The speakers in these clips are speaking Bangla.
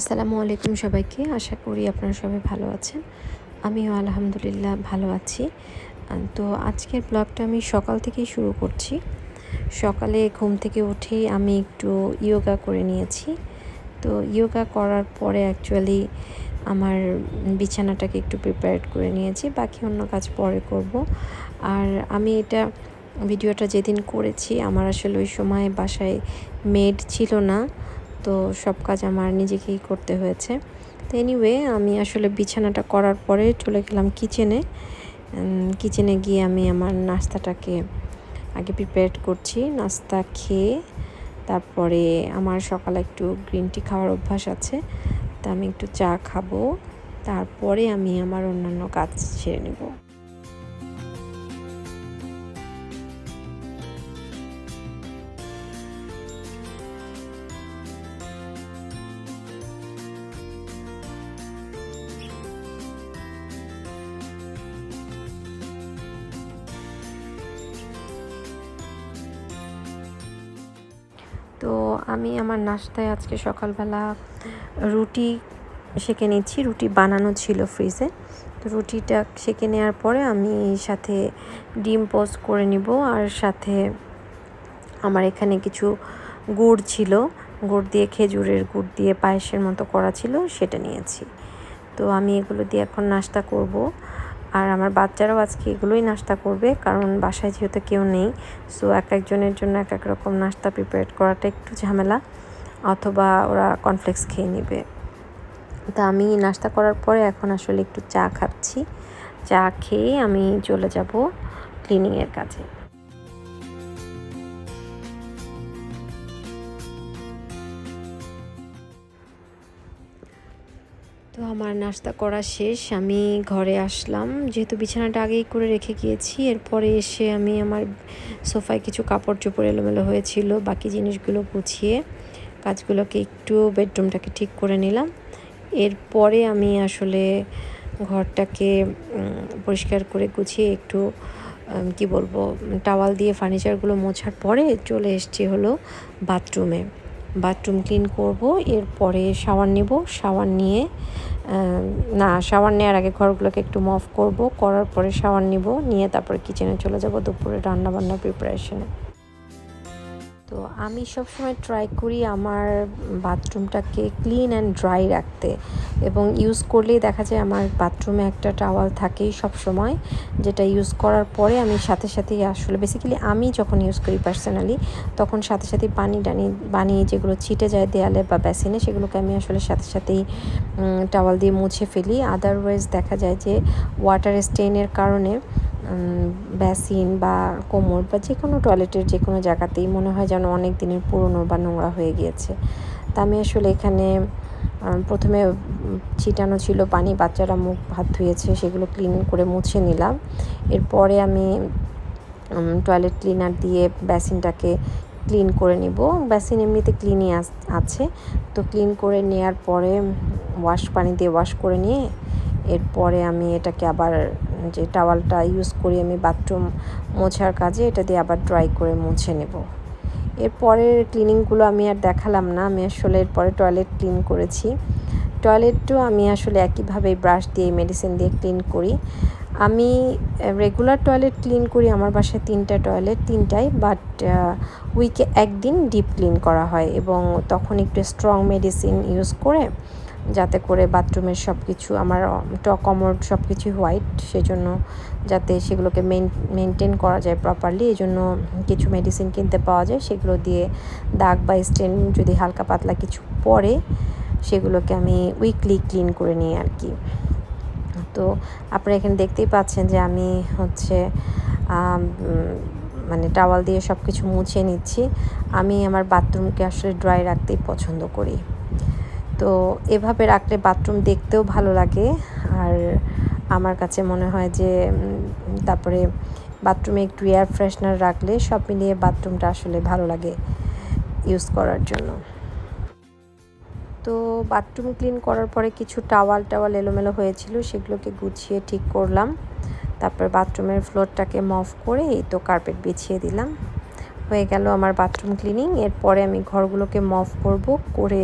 আসসালামু আলাইকুম সবাইকে। আশা করি আপনারা সবাই ভালো আছেন। আমিও আলহামদুলিল্লাহ ভালো আছি। তো আজকের ব্লগটা আমি সকাল থেকেই শুরু করছি। সকালে ঘুম থেকে উঠেই আমি একটু ইয়োগা করে নিয়েছি। তো ইয়োগা করার পরে অ্যাকচুয়ালি আমার বিছানাটাকে একটু প্রিপেয়ার করে নিয়েছি। বাকি অন্য কাজ পরে করব। আর আমি এটা, ভিডিওটা যেদিন করেছি, আমার আসলে ওই সময় বাসায় মেড ছিল না। তো সব কাজ আমার নিজেকেই করতে হয়েছে। তো এনিওয়ে আমি আসলে বিছানাটা করার পরে চলে গেলাম কিচেনে কিচেনে গিয়ে আমি আমার নাস্তাটাকে আগে প্রিপেয়ার করছি, নাস্তা খেয়ে তারপরে আমার সকালে একটু গ্রিন টি খাওয়ার অভ্যাস আছে, তা আমি একটু চা খাব, তারপরে আমি আমার অন্যান্য কাজ ছেড়ে নেব। আমি আমার নাস্তায় আজকে সকালবেলা রুটি সেঁকে নিচ্ছি। রুটি বানানো ছিল ফ্রিজে। তো রুটিটা সেঁকে নেওয়ার পরে আমি সাথে ডিম পোস্ট করে নিব আর সাথে আমার এখানে কিছু গুড় ছিল। গুড় দিয়ে খেজুরের গুড় দিয়ে পায়েসের মতো করা ছিল, সেটা নিয়েছি। তো আমি এগুলো দিয়ে এখন নাস্তা করব। আর আমার বাচ্চারাও আজকে এগুলোই নাস্তা করবে, কারণ বাসায় যেহেতু কেউ নেই সো এক একজনের জন্য এক এক রকম নাস্তা প্রিপেয়ার করাটা একটু ঝামেলা, অথবা ওরা কনফ্লেক্স খেয়ে নেবে। তা আমি নাস্তা করার পরে এখন আসলে একটু চা খাচ্ছি, চা খেয়ে আমি চলে যাব ক্লিনিংয়ের কাজে। আমার নাস্তা করা শেষ, আমি ঘরে আসলাম। যেহেতু বিছানাটা আগেই করে রেখে গিয়েছি, এরপরে এসে আমি আমার সোফায় কিছু কাপড় চোপড় এলোমেলো হয়েছিল, বাকি জিনিসগুলো গুছিয়ে কাজগুলোকে একটু বেডরুমটাকে ঠিক করে নিলাম। এরপরে আমি আসলে ঘরটাকে পরিষ্কার করে গুছিয়ে একটু কি বলব, টাওয়াল দিয়ে ফার্নিচারগুলো মোছার পরে চলে এসছি হলো বাথরুমে। বাথরুম ক্লিন করব, এরপরে শাওয়ার নেব, শাওয়ার নিয়ে না, শাওয়ার নেওয়ার আগে ঘরগুলোকে একটু মফ করব, করার পরে শাওয়ার নিব, নিয়ে তারপরে কিচেনে চলে যাব দুপুরে রান্নাবান্নার প্রিপারেশনে তো আমি সবসময় ট্রাই করি আমার বাথরুমটাকে ক্লিন অ্যান্ড ড্রাই রাখতে এবং ইউজ করলেই দেখা যায় আমার বাথরুমে একটা টাওয়াল থাকেই সব সময় যেটা ইউজ করার পরে আমি সাথে সাথেই আসলে বেসিক্যালি আমি যখন ইউজ করি পার্সোনালি তখন সাথে সাথে পানি টানি, বানিয়ে যেগুলো ছিটে যায় দেয়ালে বা বেসিনে সেগুলোকে আমি আসলে সাথে সাথেই টাওয়াল দিয়ে মুছে ফেলি। আদারওয়াইজ দেখা যায় যে ওয়াটার স্টেইনের কারণে বেসিন বা কোমর বা যে কোনো টয়লেটের যে কোনো জায়গাতেই মনে হয় যেন অনেক দিনের পুরনো বা নোংরা হয়ে গিয়েছে। তা আমি আসলে এখানে প্রথমে ছিটানো ছিল পানি, বাচ্চারা মুখ হাত ধুয়েছে, সেগুলো ক্লিন করে মুছে নিলাম। এরপরে আমি টয়লেট ক্লিনার দিয়ে বেসিনটাকে ক্লিন করে নিব। বেসিন এমনিতে ক্লিনই আছে। তো ক্লিন করে নেওয়ার পরে ওয়াশ পানি দিয়ে ওয়াশ করে নিয়ে, এরপরে আমি এটাকে আবার যে টাওয়ালটা ইউজ করি আমি বাথরুম মোছার কাজে, এটা দিয়ে আবার ড্রাই করে মুছে নেব। এরপরের ক্লিনিংগুলো আমি আর দেখালাম না, আমি আসলে এরপরে টয়লেট ক্লিন করেছি। টয়লেটও আমি আসলে একইভাবে ব্রাশ দিয়ে মেডিসিন দিয়ে ক্লিন করি। আমি রেগুলার টয়লেট ক্লিন করি, আমার বাসায় তিনটা টয়লেট তিনটাই বাট উইকে একদিন ডিপ ক্লিন করা হয় এবং তখন একটু স্ট্রং মেডিসিন ইউজ করে যাতে করে বাথরুমের সব কিছু আমার কমর সব কিছু হোয়াইট সেজন্য যাতে সেগুলোকে মেন মেনটেন করা যায় প্রপারলি এই জন্য কিছু মেডিসিন কিনতে পাওয়া যায়। সেগুলো দিয়ে দাগ বা স্টেন যদি হালকা পাতলা কিছু পরে সেগুলোকে আমি উইকলি ক্লিন করে নিই আর কি তো আপনারা এখানে দেখতেই পাচ্ছেন যে আমি হচ্ছে মানে টাওয়াল দিয়ে সব কিছু মুছে নিচ্ছি। আমি আমার বাথরুমকে আসলে ড্রাই রাখতেই পছন্দ করি। তো এভাবে রাখলে বাথরুম দেখতেও ভালো লাগে। আর আমার কাছে মনে হয় যে তারপরে বাথরুমে একটু এয়ার ফ্রেশনার রাখলে সব মিলিয়ে বাথরুমটা আসলে ভালো লাগে ইউজ করার জন্য। তো বাথরুম ক্লিন করার পরে কিছু টাওয়াল টাওয়াল এলোমেলো হয়েছিল, সেগুলোকে গুছিয়ে ঠিক করলাম। তারপর বাথরুমের ফ্লোরটাকে মফ করে এই তো কার্পেট বিছিয়ে দিলাম। হয়ে গেল আমার বাথরুম ক্লিনিং এরপরে আমি ঘরগুলোকে মফ করব, করে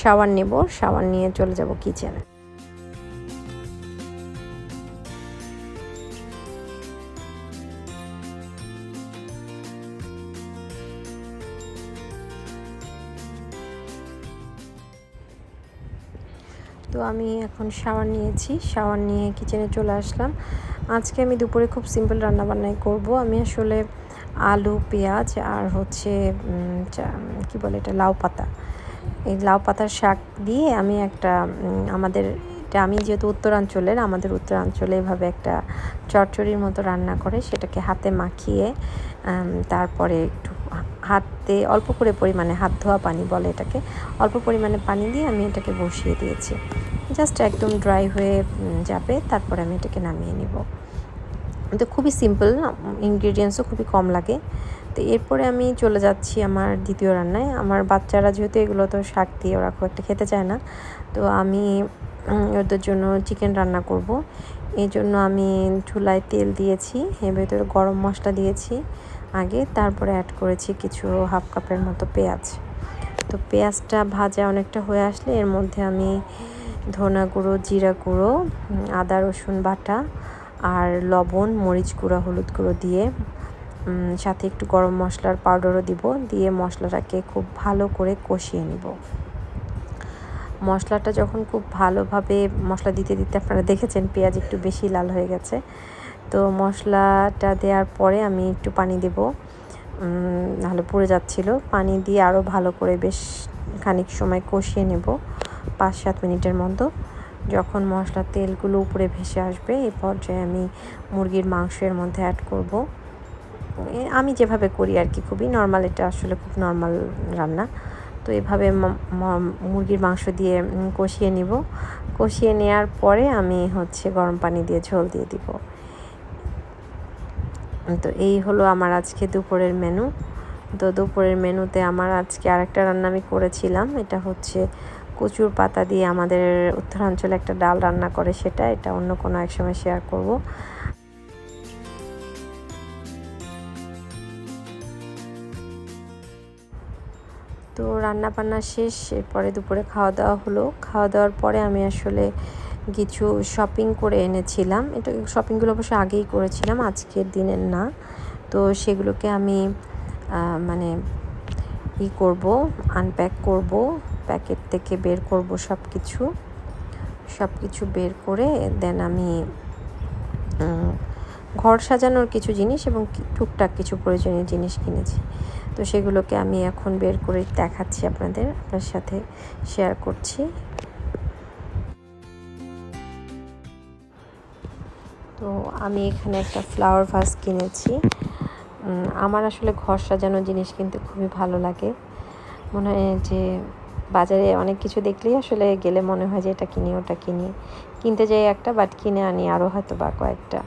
শাওয়ার নেব শাওয়ার নিয়ে চলে যাব কিচেনে তো আমি এখন শাওয়ার নিয়েছি শাওয়ার নিয়ে কিচেনে চলে আসলাম। আজকে আমি দুপুরে খুব সিম্পল রান্নাবান্নাই করব। আমি আসলে আলু, পেঁয়াজ আর হচ্ছে কি বলে এটা, লাউ পাতা। এই লাউ পাতার শাক দিয়ে আমি একটা আমাদের, এটা আমি যেহেতু উত্তরাঞ্চলের, আমাদের উত্তরাঞ্চলে এভাবে একটা চটচড়ির মতো রান্না করে, সেটাকে হাতে মাখিয়ে তারপরে একটু হাতে অল্প করে পরিমাণে হাত ধোয়া পানি বলে এটাকে, অল্প পরিমাণে পানি দিয়ে আমি এটাকে বসিয়ে দিয়েছি। জাস্ট একদম ড্রাই হয়ে যাবে, তারপরে আমি এটাকে নামিয়ে নিব। তো খুবই সিম্পল ইনগ্রিডিয়েন্টসও খুবই কম লাগে। তো এরপরে আমি চলে যাচ্ছি আমার দ্বিতীয় রান্নায়। আমার বাচ্চারা যেহেতু এগুলো তো শাক দিয়ে ওরা খুব একটা খেতে চায় না, তো আমি ওদের জন্য চিকেন রান্না করব। এই জন্য আমি চুলায় তেল দিয়েছি, এর ভেতরে গরম মশলা দিয়েছি আগে, তারপরে অ্যাড করেছি কিছু হাফ কাপের মতো পেঁয়াজ। তো পেঁয়াজটা ভাজা অনেকটা হয়ে আসলে, এর মধ্যে আমি ধনা গুঁড়ো, জিরা গুঁড়ো আদা, রসুন বাটা আর লবণ, মরিচ গুঁড়ো, হলুদ গুঁড়ো দিয়ে সাথে একটু গরম মশলার পাউডারও দিব। দিয়ে মশলাটাকে খুব ভালো করে কষিয়ে নিব। মশলাটা যখন খুব ভালোভাবে মশলা দিতে দিতে আপনারা দেখেছেন, পেঁয়াজ একটু বেশি লাল হয়ে গেছে। তো মশলাটা দেওয়ার পরে আমি একটু পানি দেব। নাহলে পুড়ে যাচ্ছিল। পানি দিয়ে আরও ভালো করে বেশ খানিক সময় কষিয়ে নেব, পাঁচ সাত মিনিটের মতো। যখন মশলার তেলগুলো উপরে ভেসে আসবে এই পর্যায়ে আমি মুরগির মাংসের মধ্যে অ্যাড করব। আমি যেভাবে করি আর কি, খুবই নর্মাল এটা আসলে খুব নর্মাল রান্না। তো এভাবে মুরগির মাংস দিয়ে কষিয়ে নিব। কষিয়ে নেওয়ার পরে আমি হচ্ছে গরম পানি দিয়ে ঝোল দিয়ে দিব। তো এই হলো আমার আজকে দুপুরের মেনু তো দুপুরের মেনুতে আমার আজকে আরেকটা রান্না আমি করেছিলাম, এটা হচ্ছে কচুর পাতা দিয়ে আমাদের উত্তরাঞ্চলে একটা ডাল রান্না করে সেটা, এটা অন্য কোনো এক সময় শেয়ার করব। তো রান্না বান্না শেষ, এরপরে দুপুরে খাওয়া দাওয়া হলো। খাওয়া দাওয়ার পরে আমি আসলে কিছু শপিং করে এনেছিলাম। এটা শপিংগুলো অবশ্য আগেই করেছিলাম, আজকের দিনের না। তো সেগুলোকে আমি মানে ই করব আনপ্যাক করব। প্যাকেট থেকে বের করব সব কিছু সব কিছু বের করে দেন আমি ঘর সাজানোর কিছু জিনিস এবং টুকটাক কিছু প্রয়োজনীয় জিনিস কিনেছি। তো সেগুলোকে আমি এখন বের করে দেখাচ্ছি আপনাদের, আপনার সাথে শেয়ার করছি। তো আমি এখানে একটা ফ্লাওয়ার ভাস কিনেছি। আমার আসলে ঘর সাজানোর জিনিস কিন্তু খুবই ভালো লাগে। মনে হয় যে বাজারে অনেক কিছু দেখলেই আসলে গেলে মনে হয় যে এটা কিনি, ওটা কিনি। কিনতে যাই একটা বাট কিনে আনি আরও হয়তো বা কয়েকটা।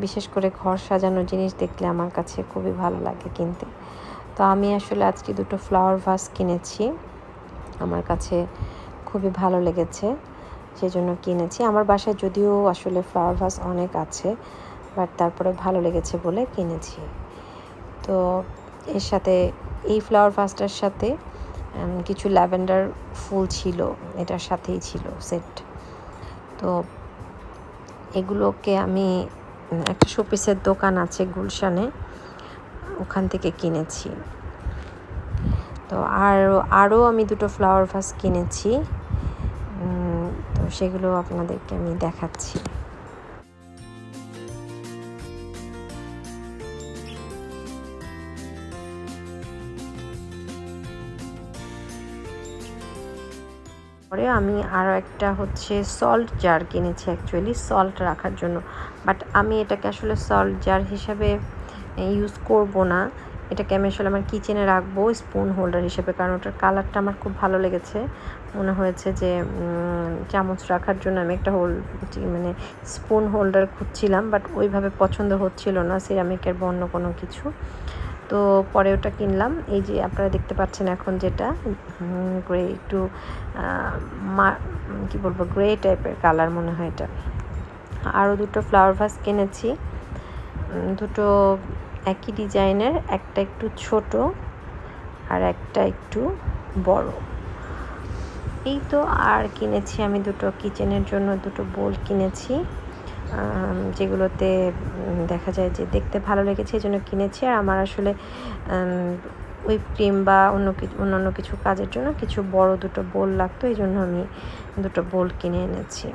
বিশেষ করে ঘর সাজানোর জিনিস দেখলে আমার কাছে খুবই ভালো লাগে কিনতে। তো আমি আসলে আজকে দুটো ফ্লাওয়ার ভাস কিনেছি। আমার কাছে খুবই ভালো লেগেছে সেই জন্য কিনেছি। আমার বাসায় যদিও আসলে ফ্লাওয়ার ভাস অনেক আছে বাট তারপরে ভালো লেগেছে বলে কিনেছি। তো এর সাথে, এই ফ্লাওয়ার ভাসটার সাথে কিছু ল্যাভেন্ডার ফুল ছিল, এটার সাথেই ছিল সেট। তো এগুলোকে আমি একটা শোপিসের দোকান আছে গুলশানে, ওখান থেকে কিনেছি। তো আর, আরও আমি দুটো ফ্লাওয়ার ভাস কিনেছি। তো সেগুলো আপনাদেরকে আমি দেখাচ্ছি। পরে আমি আরও একটা হচ্ছে সল্ট জার কিনেছি অ্যাকচুয়ালি সল্ট রাখার জন্য। বাট আমি এটাকে আসলে সল্ট জার হিসাবে ইউজ করব না। এটাকে আমি আসলে আমার কিচেনে রাখব স্পুন হোল্ডার হিসেবে, কারণ ওটার কালারটা আমার খুব ভালো লেগেছে। মনে হয়েছে যে চামচ রাখার জন্য আমি একটা হোল মানে স্পুন হোল্ডার খুঁজছিলাম বাট ওইভাবে পছন্দ হচ্ছিল না সিরামিকের বা অন্য কোনো কিছু। তো পরে ওটা কিনলাম। এই যে আপনারা দেখতে পাচ্ছেন এখন যেটা গ্রে একটু মা, কী বলব গ্রে টাইপের কালার মনে হয় এটা। আরও দুটো ফ্লাওয়ার ভাস কিনেছি। দুটো একই ডিজাইনের একটা একটু ছোট আর একটা একটু বড়। এই তো আর কিনেছি আমি দুটো কিচেনের জন্য দুটো বোল কিনেছি। যেগুলোতে দেখা যায় যে দেখতে ভালো লেগেছে এই জন্য কিনেছি। আর আমার আসলে ওই ক্রিম বা অন্য কিছু অন্যান্য কিছু কাজের জন্য কিছু বড় দুটো বোল লাগতো এই জন্য আমি দুটো বোল কিনে এনেছি।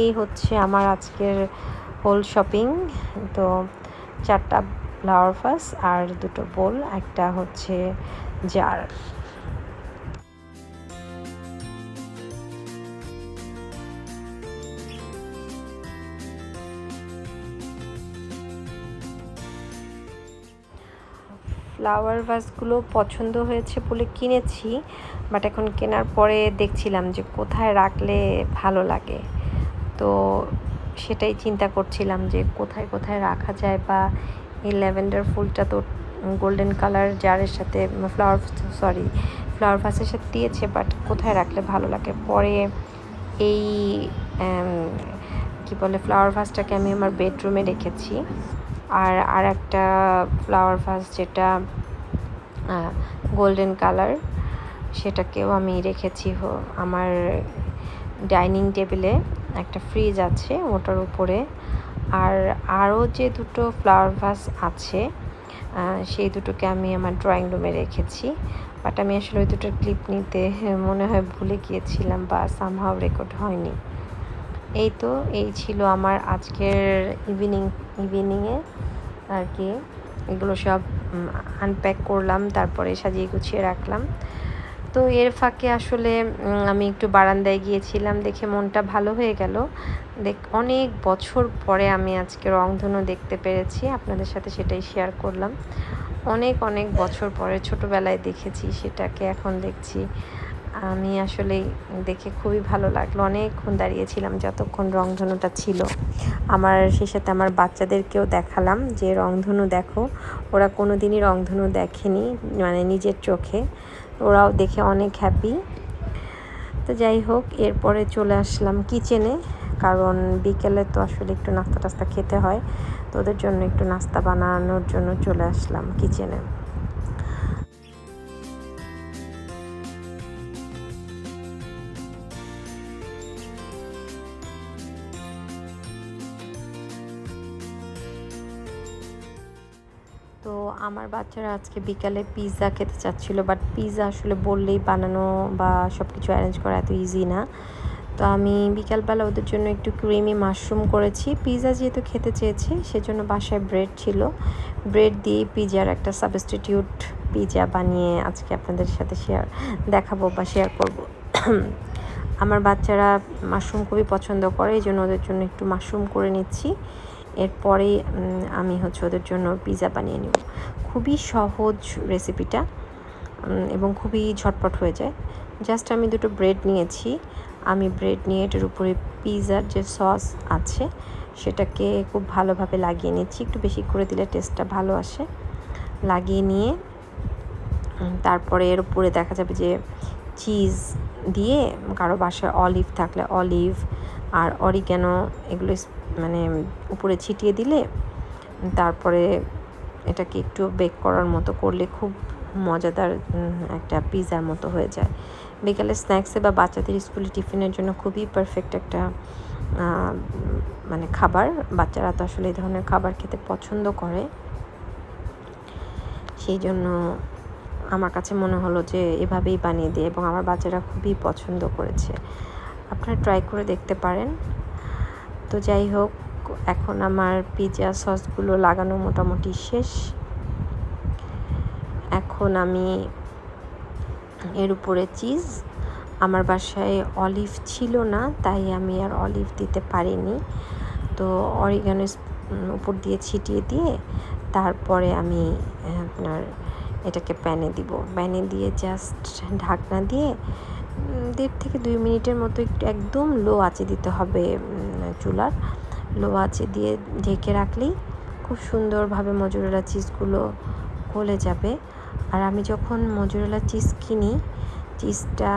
এই হচ্ছে আমার আজকের হোল শপিং তো চারটা ফ্লাওয়ার ফাস আর দুটো বোল, একটা হচ্ছে জার ফ্লাওয়ার ভাসগুলো পছন্দ হয়েছে বলে কিনেছি, বাট এখন কেনার পরে দেখছিলাম যে কোথায় রাখলে ভালো লাগে। তো সেটাই চিন্তা করছিলাম যে কোথায় কোথায় রাখা যায় বা এই ল্যাভেন্ডার ফুলটা তো গোল্ডেন কালার জারের সাথে ফ্লাওয়ার সরি, ফ্লাওয়ার ভাসের সাথে দিয়েছে, বাট কোথায় রাখলে ভালো লাগে? পরে এই কি বলে, ফ্লাওয়ার ভাসটাকে আমি আমার বেডরুমে রেখেছি। আর আর একটা ফ্লাওয়ার ভাস যেটা গোল্ডেন কালার সেটাকেও আমি রেখেছি হো, আমার ডাইনিং টেবিলে একটা ফ্রিজ আছে ওটার উপরে। আর আরও যে দুটো ফ্লাওয়ার ভাস আছে সেই দুটোকে আমি আমার ড্রয়িং রুমে রেখেছি। বাট আমি আসলে ওই দুটোর ক্লিপ নিতে মনে হয় ভুলে গিয়েছিলাম বা সামহাও রেকর্ড হয়নি। এই তো, এই ছিল আমার আজকের ইভিনিং ইভিনিংয়ে আর কি। এগুলো সব আনপ্যাক করলাম, তারপরে সাজিয়ে গুছিয়ে রাখলাম। তো এর ফাঁকে আসলে আমি একটু বারান্দায় গিয়েছিলাম, দেখে মনটা ভালো হয়ে গেল। দেখ, অনেক বছর পরে আমি আজকে রংধনু দেখতে পেরেছি, আপনাদের সাথে সেটাই শেয়ার করলাম। অনেক অনেক বছর পরে ছোটোবেলায় দেখেছি, সেটাকে এখন দেখছি। আমি আসলে দেখে খুবই ভালো লাগল। অনেকক্ষণ দাঁড়িয়েছিলাম যতক্ষণ রংধনুটা ছিল। আমার সেই সাথে আমার বাচ্চাদেরকেও দেখালাম যে, রংধনু দেখো। ওরা কোনো দিনই রংধনু দেখেনি মানে নিজের চোখে। ওরাও দেখে অনেক হ্যাপি তো যাই হোক, এরপরে চলে আসলাম কিচেনে কারণ বিকেলে তো আসলে একটু নাস্তা টাস্তা খেতে হয়। তো ওদের জন্য একটু নাস্তা বানানোর জন্য চলে আসলাম কিচেনে আমার বাচ্চারা আজকে বিকালে পিৎজা খেতে চাচ্ছিলো বাট পিৎজা আসলে বললেই বানানো বা সব কিছু অ্যারেঞ্জ করা এত ইজি না। তো আমি বিকালবেলা ওদের জন্য একটু ক্রিমি মাশরুম করেছি। পিৎজা যেহেতু খেতে চেয়েছে, সেজন্য বাসায় ব্রেড ছিল। ব্রেড দিয়ে পিজার একটা সাবস্টিটিউট পিজা বানিয়ে আজকে আপনাদের সাথে শেয়ার দেখাবো বা শেয়ার করব। আমার বাচ্চারা মাশরুম খুবই পছন্দ করে এই জন্য ওদের জন্য একটু মাশরুম করে নিচ্ছি। এরপরে আমি হচ্ছে ওদের জন্য পিৎজা বানিয়ে নেব। খুবই সহজ রেসিপিটা এবং খুবই ঝটপট হয়ে যায়। জাস্ট আমি দুটো ব্রেড নিয়েছি। আমি ব্রেড নিয়ে এটার উপরে পিৎজার যে সস আছে, সেটাকে খুব ভালোভাবে লাগিয়ে নিচ্ছি। একটু বেশি করে দিলে টেস্টটা ভালো আসে। লাগিয়ে নিয়ে তারপরে এর উপরে দেখা যাবে যে চিজ দিয়ে কারও বাসায় অলিভ থাকলে অলিভ আর অরিগ্যানো এগুলো মানে উপরে ছিটিয়ে দিলে তারপরে এটাকে একটু বেক করার মতো করলে খুব মজাদার একটা পিৎজার মতো হয়ে যায়। বিকালে স্ন্যাক্সে বা বাচ্চাদের স্কুলে টিফিনের জন্য খুবই পারফেক্ট একটা মানে খাবার। বাচ্চারা তো আসলে এই ধরনের খাবার খেতে পছন্দ করে। সেই জন্য আমার কাছে মনে হলো যে এভাবেই বানিয়ে দিই এবং আমার বাচ্চারা খুবই পছন্দ করেছে। আপনারা ট্রাই করে দেখতে পারেন। তো যাই হোক, এখন আমার পিৎজা সসগুলো লাগানো মোটামুটি শেষ। এখন আমি এর উপরে চিজ। আমার বাসায় অলিভ ছিল না, তাই আমি আর অলিভ দিতে পারিনি। তো অরিগানো উপর দিয়ে ছিটিয়ে দিয়ে তারপরে আমি আপনার এটাকে প্যানে দিব। প্যানে দিয়ে জাস্ট ঢাকনা দিয়ে দেড় থেকে দুই মিনিটের মতো একটু একদম লো আঁচে দিতে হবে চুলার লো আঁচে দিয়ে ঢেকে রাখলেই খুব সুন্দরভাবে মজুরেলা চিজগুলো গলে যাবে। আর আমি যখন মজুরেলা চিজ কিনি, চিজটা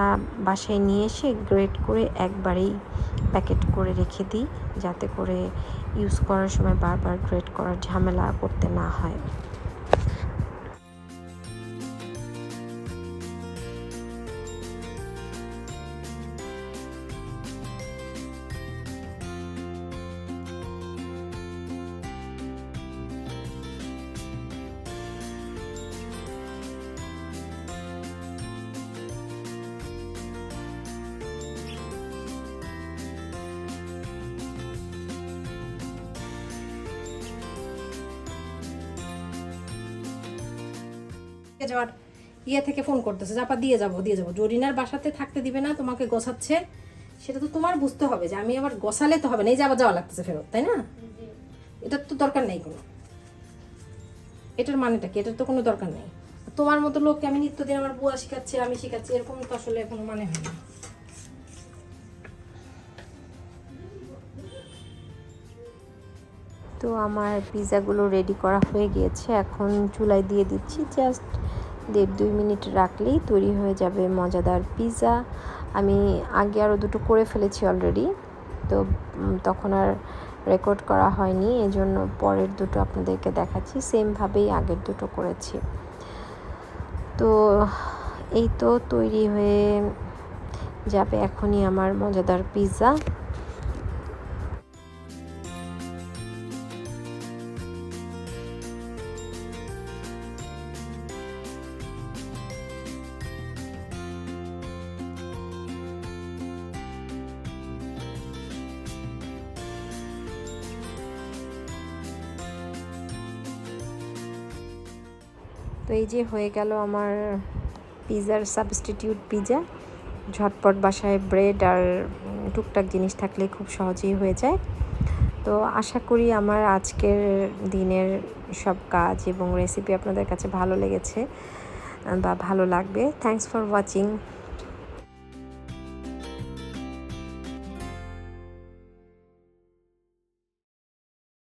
বাসায় নিয়ে এসে গ্রেট করে একবারেই প্যাকেট করে রেখে দিই, যাতে করে ইউজ করার সময় বারবার গ্রেট করার ঝামেলা করতে না হয়। যাওয়ার ইয়ে থেকে ফোন করতেছে জাপা দিয়ে যাব দিয়ে যাব। জরিনার বাসাতে থাকতে দিবে না তোমাকে গোছাচ্ছে। সেটা তো তোমার বুঝতে হবে যে আমি আবার গোছালে তো হবে না এই যে আবার যাওয়া লাগতেছে ফেরত তাই না? এটার তো দরকার নেই কোনো। এটার মানেটা কি? এটার তো কোনো দরকার নেই। তোমার মতো লোককে আমি নিত্যদিন আমার বুয়া শিখাচ্ছি আমি শিখাচ্ছি এরকম তো আসলে কোনো মানে হয় না। তো আমার পিৎজাগুলো রেডি করা হয়ে গিয়েছে এখন চুলায় দিয়ে দিচ্ছি জাস্ট দেড় দুই মিনিট রাখলেই তৈরি হয়ে যাবে মজাদার পিৎজা আমি আগে আরও দুটো করে ফেলেছি অলরেডি তো তখন আর রেকর্ড করা হয়নি, এজন্য পরের দুটো আপনাদেরকে দেখাচ্ছি। সেমভাবেই আগের দুটো করেছি। তো, এই তো তৈরি হয়ে যাবে এখনই আমার মজাদার পিৎজা তো এই যে হয়ে গেল আমার পিজার সাবস্টিটিউট পিজা ঝটপট বাসায় ব্রেড আর টুকটাক জিনিস থাকলে খুব সহজেই হয়ে যায়। তো আশা করি আমার আজকের দিনের সব কাজ এবং রেসিপি আপনাদের কাছে ভালো লেগেছে বা ভালো লাগবে। Thanks for watching